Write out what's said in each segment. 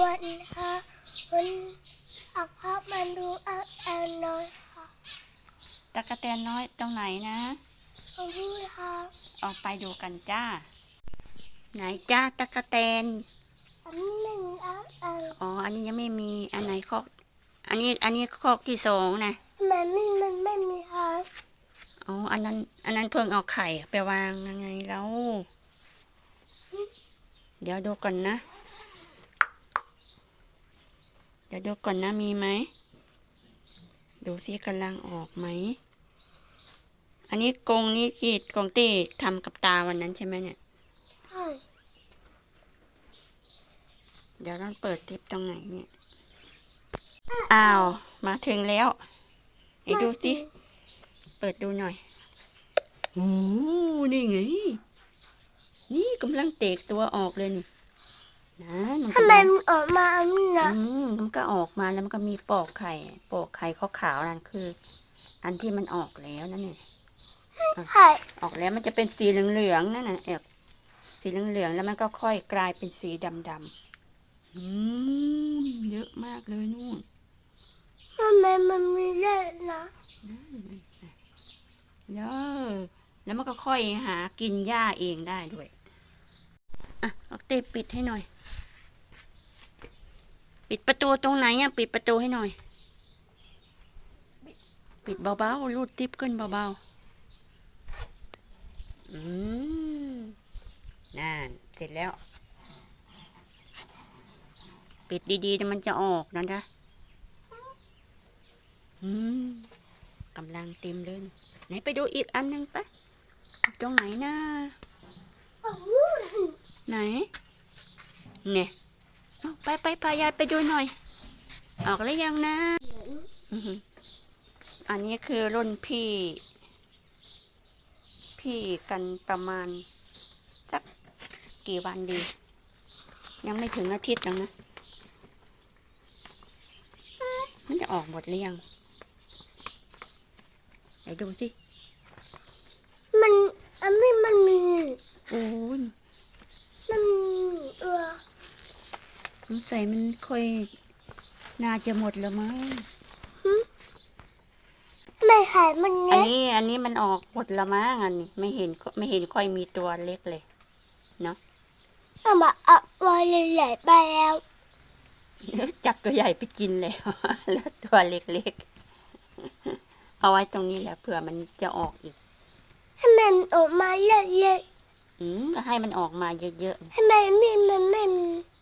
วัสดีค่ะวันอักภาพมันดูอักแอนน้อยค่ะตะกะแตนน้อยตรงไหนนะขอบคุณค่ะออกไปดูกันจ้า ไหนจ้าตะกะแตนอันนี้ไม่มีอักแอนอ๋ออันนี้ยังไม่มีอันไหนคอกอันนี้อันนี้คอกที่สองนะมันไม่มันไม่มีค่ะอ๋ออันนั้นอันนั้นเพิ่งเอาไข่ไปวางยังไงแล้ว เดี๋ยวดูก่อนนะ เดี๋ยวดูก่อนนะมีไหม ดูซิกำลังออกไหม อันนี้กรงนี้กีดกรงตีทำกับตาวันนั้นใช่ไหมเนี่ย ใช่ เดี๋ยวเราเปิดทิปตรงไหนเนี่ย อ้าว มาถึงแล้วไหนดูสิ เปิดดูหน่อยโอ้นี่ไง นี่กำลังเตกตัวออกเลยนี่ นะมันทำไมกำลังมันออกมาอันนี้นะอืมมันก็ออกมาแล้วมันก็มีปอกไข่ ปอกไข่ขาวๆนั่นคือ อันที่มันออกแล้วนั่นเนี่ยใช่ออกแล้วมันจะเป็นสีเหลืองๆนั่นน่ะเอกสีเหลืองๆแล้วมันก็ค่อยกลายเป็นสีดำๆอืมเยอะมากเลยนู่นทำไมมันมีเลือดนะแล้วแล้วมันก็ค่อยหากินหญ้าเองได้ด้วย อะเอาเต้ปิดให้หน่อย ปิดประตูตรงไหนอะปิดประตูให้หน่อย ปิดเบาๆรูดทิปขึ้นเบาๆ อืมนั่นเสร็จแล้ว ปิดดีๆแต่มันจะออกนะจ๊ะอืมกำลังเต็มเลยไหนไปดูอีกอันหนึ่งปะตรงไหนนะโอ้โหไหนเนี่ยเอา ไปไปพายายไปดูหน่อย ออกแล้วยังนะอื้อหืออันนี้คือรุ่นพี่ พี่กันประมาณ สักกี่วันดี ยังไม่ถึงอาทิตย์หรอกนะ มันจะออกหมดหรือยังไหนดูสิ มันอันนี้มันมีโอ้ย มันมีเออ สงสัยมันค่อยน่าจะหมดแล้วมั้งไม่ขายมันอันเล็กนี้อันนี้มันออกหมดละมั้งอันนี้ไม่เห็นไม่เห็นค่อยมีตัวเล็กเลยเอามาเอาไว้ใหญ่ๆไปแล้วจับตัวใหญ่ไปกินแล้ว แล้วตัวเล็กๆ เอาไว้ตรงนี้แหละเผื่อมันจะออกอีก ให้มันออกมาเยอะอืมก็ให้มันออกมาเยอะๆให้มันมีมันไม่มีๆ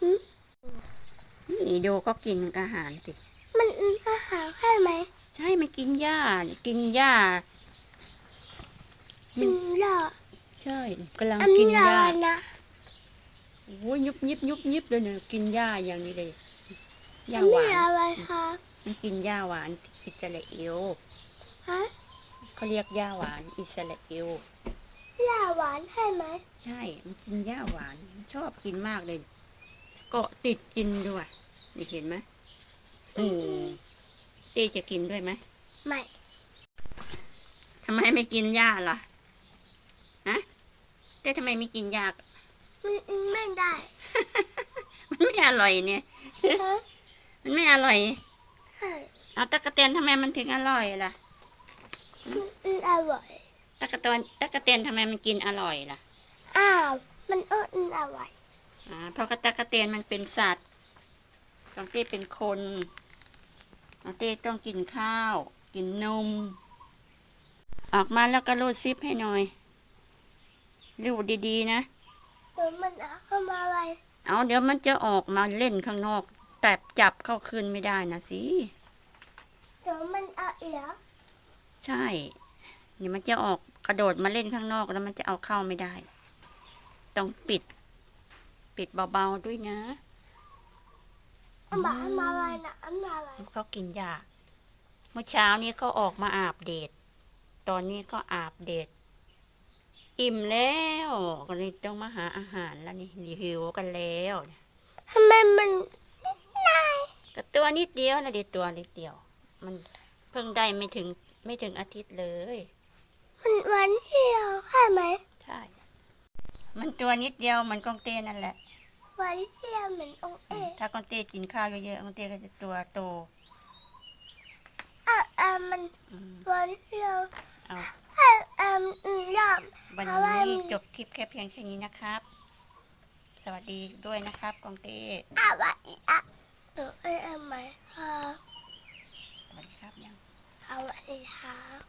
นี่ดูก็กินอาหารสิมันอาหารใช่ไหม ใช่มันกินหญ้า กินหญ้ามันเหรอใช่กำลังอันกินี้นเหรหญ้าอนะโอ้ยยุบยิบยุบยิบเลยเนี่ยกินหญ้าอย่างนี้เลยหอัญ้านหนี้วานอะไรคะมันกินหญ้าหวานอิสราเอลฮะเขาเรียกหญ้าหวานอิสราเอลลาหวานใช่ไหม ใช่ มันกินหญ้าหวานมันชอบกินมากเลย เกาะติดกินด้วย นี่เห็นไหมโอ้เต้จะกินด้วยไหมไม่ทำไมไม่กินหญ้าล่ะฮะเต้ทำไมไม่กินหญ้า ไม่ไม่ได้มันไม่อร่อยเนี่ย ฮะมันไม่อร่อย ใช่เอาตะกะเตนทำไมมันถึงอร่อยล่ะมันอร่อยตะกะตนตะกะเตนทำไมมันกินอร่อยล่ะ อ้าว มันเอออร่อยอ่า เพราะกระตะกะเตนมันเป็นสัตว์ต้องเต้เป็นคนต้องเต้ต้องกินข้าว กินนม ออกมาแล้วก็รูดซิปให้หน่อยรูดดีๆนะเดี๋ยวมันเอาเข้ามาอะไรเอาเดี๋ยวมันจะออกมาเล่นข้างนอก แต่จับเข้าคืนไม่ได้นะสิเดี๋ยวมันเอาอีกแล้วใช่เดี๋ยวมันจะออกกระโดดมาเล่นข้างนอกแล้วมันจะเอาเข้าไม่ได้ ต้องปิด ปิดเบาๆด้วยนะอันบอกให้มาอะไรนะอันมาอะไรเขากินยาเมื่อเช้านี้เขาออกมาอาบเดดตอนนี้ก็อาบเดดอิ่มแล้วก็เลยต้องมาหาอาหารแล้วนี่หิวกันแล้วทำไมมันนายก็ตัวนิดเดียวนะเดียวตัวนิดเดียว มันเพิ่งได้ไม่ถึงไม่ถึงอาทิตย์เลย มันวันเดียวใช่ไหม ใช่ มัน ตัวนิดเดียวเหมันกองเต้นนั่นแหละมวันเที่ยเหมือนองค์เอกถ้ากอนเต้กินข้าวเยอะๆกอนเต้ก็จะตัวโตอะอะมันอืมวันเที่ยวเอาให้อะอืมยอมวันเพราะว่านี้มันจบคลิปแค่เพียงแค่นี้นะครับ สวัสดีด้วยนะครับกองเต้อะวันอะหนูเอ้ยไหมคะสวัสดีครับยังสวัสดีครับ